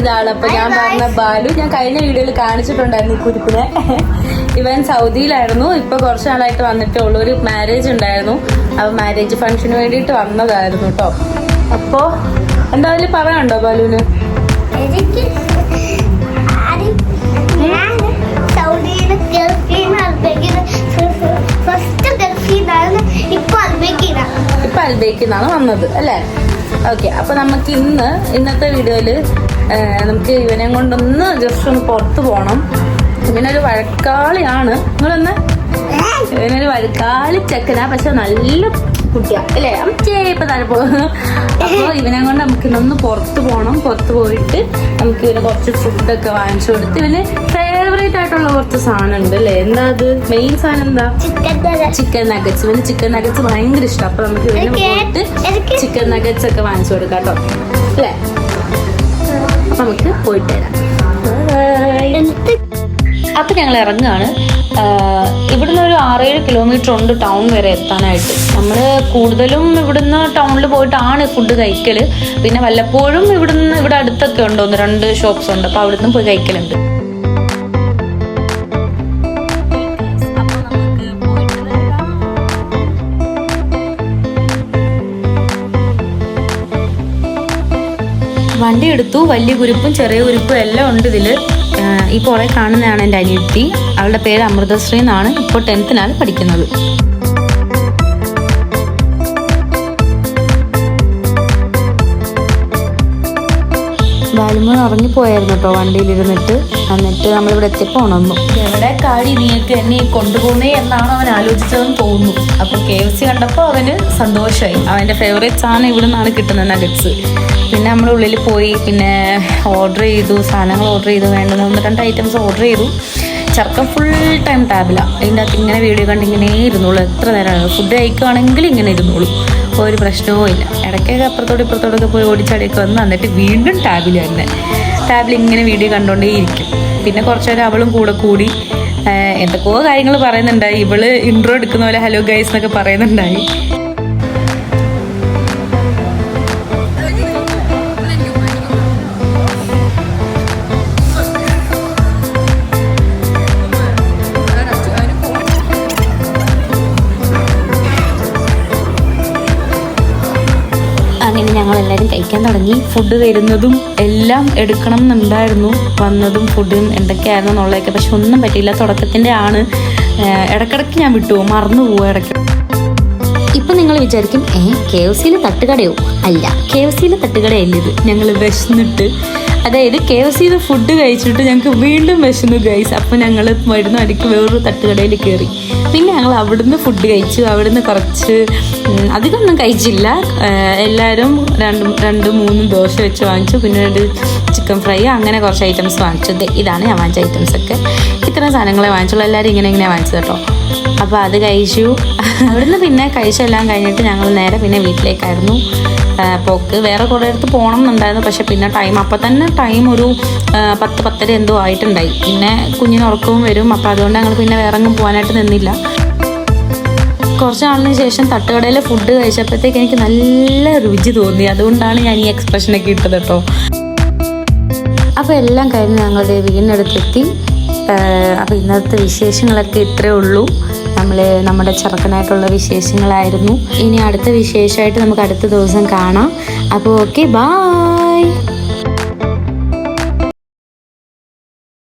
ഇതാണ് അപ്പൊ ഞാൻ പറഞ്ഞ ബാലു ഞാൻ കഴിഞ്ഞ വീഡിയോയിൽ കാണിച്ചിട്ടുണ്ടായിരുന്നു ഈ കുരിപ്പിനെ. ഇവൻ സൗദിയിലായിരുന്നു. ഇപ്പൊ കുറച്ച് നാളായിട്ട് വന്നിട്ടേ ഉള്ളൂ. ഒരു മാരേജ് ഉണ്ടായിരുന്നു. അപ്പൊ മാരേജ് ഫംഗ്ഷന് വേണ്ടിയിട്ട് വന്നതായിരുന്നു കേട്ടോ അപ്പോ എന്തായാലും പറയാനുണ്ടോ ബാലുവിന്? ഇപ്പൊ അൽബേക്കിന്നാണ് വന്നത് അല്ലേ? ഓക്കെ അപ്പൊ നമുക്ക് ഇന്ന് ഇന്നത്തെ വീഡിയോയിൽ നമുക്ക് ഇവനെ കൊണ്ടൊന്ന് ജസ്റ്റ് ഒന്ന് പുറത്ത് പോകണം ഇവനൊരു വഴക്കാളിയാണ്. നിങ്ങളൊന്ന് ഇവനൊരു വഴക്കാളി ചെക്കനാ പക്ഷെ നല്ല കുട്ടിയാ. അല്ലേ? അമ്മച്ചേ ഇപ്പൊ താഴെ പോകും അപ്പൊ ഇവനെ കൊണ്ട് നമുക്ക് ഇന്നൊന്ന് പുറത്ത് പോകണം പുറത്ത് പോയിട്ട് നമുക്ക് ഇവന് കുറച്ച് ഫുഡൊക്കെ വാങ്ങിച്ചു കൊടുത്ത് ഇവന് ഫേവറേറ്റ് ആയിട്ടുള്ള കുറച്ച് സാധനം ഉണ്ട് അല്ലേ? എന്താ അത്? മെയിൻ സാധനം എന്താ? ചിക്കൻ നഗറ്റ്സ് ഇവന് ചിക്കൻ നഗറ്റ്സ് ഭയങ്കര ഇഷ്ടം. അപ്പൊ നമുക്ക് ഇവന് പോയിട്ട് ചിക്കൻ നഗറ്റ്സ് ഒക്കെ വാങ്ങിച്ചു കൊടുക്കാം കേട്ടോ. നമുക്ക് പോയിട്ട് വരാം. അപ്പം ഞങ്ങൾ ഇറങ്ങുകയാണ്. ഇവിടുന്ന് ഒരു ആറേഴ് കിലോമീറ്റർ ഉണ്ട് ടൗൺ വരെ എത്താനായിട്ട്. നമ്മൾ കൂടുതലും ഇവിടുന്ന് ടൗണിൽ പോയിട്ടാണ് ഫുഡ് കഴിക്കൽ പിന്നെ വല്ലപ്പോഴും ഇവിടുന്ന് ഇവിടെ അടുത്തൊക്കെ ഉണ്ട്? ഒന്ന് രണ്ട് ഷോപ്സ് ഉണ്ട്. അപ്പോൾ അവിടുന്ന് പോയി കഴിക്കലുണ്ട്. വണ്ടി എടുത്തു. വലിയ കുരുപ്പും ചെറിയ കുരുപ്പും എല്ലാം ഉണ്ട് ഇതിൽ ഈ പുറകെ കാണുന്നതാണ് എന്റെ അനിയത്തി. അവളുടെ പേര് അമൃതശ്രീ എന്നാണ്. ഇപ്പോൾ ടെൻത്തിനാണ് പഠിക്കുന്നത്. ബാലുമോൻ ഉറങ്ങിപ്പോയായിരുന്നു കേട്ടോ വണ്ടിയിലിരുന്നിട്ട്. എന്നിട്ട് നമ്മളിവിടെ എത്തിയപ്പോൾ ഉണർന്നു. എവിടെ കാടി നീയൊക്കെ എന്നെ കൊണ്ടുപോകുന്നേ എന്നാണ് അവൻ ആലോചിച്ചതെന്ന് തോന്നുന്നു. അപ്പോൾ കെ എഫ് സി കണ്ടപ്പോൾ അവന് സന്തോഷമായി അവന്റെ ഫേവറേറ്റ് സാധനം ഇവിടെ നിന്നാണ് കിട്ടുന്നത് നഗറ്റ്സ് പിന്നെ നമ്മൾ ഉള്ളിൽ പോയി പിന്നെ ഓർഡർ ചെയ്തു സാധനങ്ങൾ ഓർഡർ ചെയ്തു വേണ്ടുന്ന ഒന്ന് രണ്ട് ഐറ്റംസ് ഓർഡർ ചെയ്തു. ചെറുക്കം ഫുൾ ടൈം ടാബിലാണ് അതിന്റെ അകത്ത് ഇങ്ങനെ വീഡിയോ കണ്ടിങ്ങനെ ഇരുന്നോളൂ. എത്ര നേരമാണ് ഫുഡ് കഴിക്കുകയാണെങ്കിൽ ഇങ്ങനെ ഇരുന്നോളൂ. ഒരു പ്രശ്നവും ഇല്ല. ഇടയ്ക്കൊക്കെ അപ്പുറത്തോട് ഇപ്പുറത്തോടൊക്കെ പോയി ഓടിച്ചാടിയൊക്കെ വന്ന് എന്നിട്ട് വീണ്ടും ടാബിൽ തന്നെ ടാബിൽ ഇങ്ങനെ വീഡിയോ കണ്ടുകൊണ്ടേ ഇരിക്കും പിന്നെ കുറച്ച് നേരം അവളും കൂടെ കൂടി എന്തൊക്കെയോ കാര്യങ്ങൾ പറയുന്നുണ്ടായി. ഇവൾ ഇൻട്രോ എടുക്കുന്ന പോലെ ഹലോ ഗൈസ് എന്നൊക്കെ പറയുന്നുണ്ടായി. അങ്ങനെ ഞങ്ങൾ എല്ലാവരും കഴിക്കാൻ തുടങ്ങി. ഫുഡ് വരുന്നതും എല്ലാം എടുക്കണം എന്നുണ്ടായിരുന്നു. വന്നതും ഫുഡും എന്തൊക്കെയായിരുന്നു എന്നുള്ളതൊക്കെ പക്ഷെ ഒന്നും പറ്റിയില്ല. തുടക്കത്തിന്റെ ആണ്. ഇടക്കിടക്ക് ഇടയ്ക്കിടയ്ക്ക് ഞാൻ വിട്ടുപോകും മറന്നു പോകും ഇടയ്ക്ക്. ഇപ്പം നിങ്ങൾ വിചാരിക്കും ഏ കെ എഫ് സിയിലെ തട്ടുകടയോ? അല്ല കെ എഫ് സിയിലെ തട്ടുകടയല്ല ഇത്? ഞങ്ങൾ വിശന്നിട്ട്. അതായത് കെ എഫ് സിയിൽ ഫുഡ് കഴിച്ചിട്ട് ഞങ്ങൾക്ക് വീണ്ടും വിശന്നു ഗൈസ് അപ്പോൾ ഞങ്ങൾ മരുന്ന് അടിക്ക് വേറൊരു തട്ടുകടയിൽ കയറി പിന്നെ ഞങ്ങൾ അവിടുന്ന് ഫുഡ് കഴിച്ചു. അവിടുന്ന് കുറച്ച് അധികമൊന്നും കഴിച്ചില്ല. എല്ലാവരും രണ്ട് രണ്ട് മൂന്നും ദോശ വെച്ച് വാങ്ങിച്ചു. പിന്നെ ഒരു ചിക്കൻ ഫ്രൈ അങ്ങനെ കുറച്ച് ഐറ്റംസ് വാങ്ങിച്ചു. ഇതാണ് ഞാൻ വാങ്ങിച്ച ഐറ്റംസ് ഒക്കെ. ഇത്രയും സാധനങ്ങളെ വാങ്ങിച്ചുള്ളൂ. എല്ലാവരും ഇങ്ങനെ ഇങ്ങനെ വാങ്ങിച്ചത് കേട്ടോ. അപ്പോൾ അത് കഴിച്ചു. അവിടുന്ന് പിന്നെ കഴിച്ചെല്ലാം കഴിഞ്ഞിട്ട് ഞങ്ങൾ നേരെ പിന്നെ വീട്ടിലേക്കായിരുന്നു. പോക്ക്. വേറെ കുറേ അടുത്ത് പോകണം എന്നുണ്ടായിരുന്നു. പക്ഷെ പിന്നെ ടൈം അപ്പോൾ തന്നെ ടൈം ഒരു പത്ത് പത്തര എന്തോ ആയിട്ടുണ്ടായി. പിന്നെ കുഞ്ഞിന് ഉറക്കവും വരും. അപ്പോൾ അതുകൊണ്ട് ഞങ്ങൾ പിന്നെ വേറെ എങ്ങും പോകാനായിട്ട് നിന്നില്ല. കുറച്ച് നാളിന് ശേഷം തട്ടുകടയിൽ ഫുഡ് കഴിച്ചപ്പോഴത്തേക്ക് എനിക്ക് നല്ല രുചി തോന്നി. അതുകൊണ്ടാണ് ഞാൻ ഈ എക്സ്പ്രഷനൊക്കെ ഇട്ടത് കേട്ടോ. അപ്പോൾ എല്ലാം കഴിഞ്ഞ് ഞങ്ങളുടെ വീടിനടുത്തെത്തി. അപ്പോൾ ഇന്നത്തെ വിശേഷങ്ങളൊക്കെ ഇത്രേ ഉള്ളൂ. നമ്മൾ നമ്മുടെ ചെറുക്കനായിട്ടുള്ള വിശേഷങ്ങളായിരുന്നു. ഇനി അടുത്ത വിശേഷമായിട്ട് നമുക്ക് അടുത്ത ദിവസം കാണാം. അപ്പോൾ ഓക്കെ ബായ്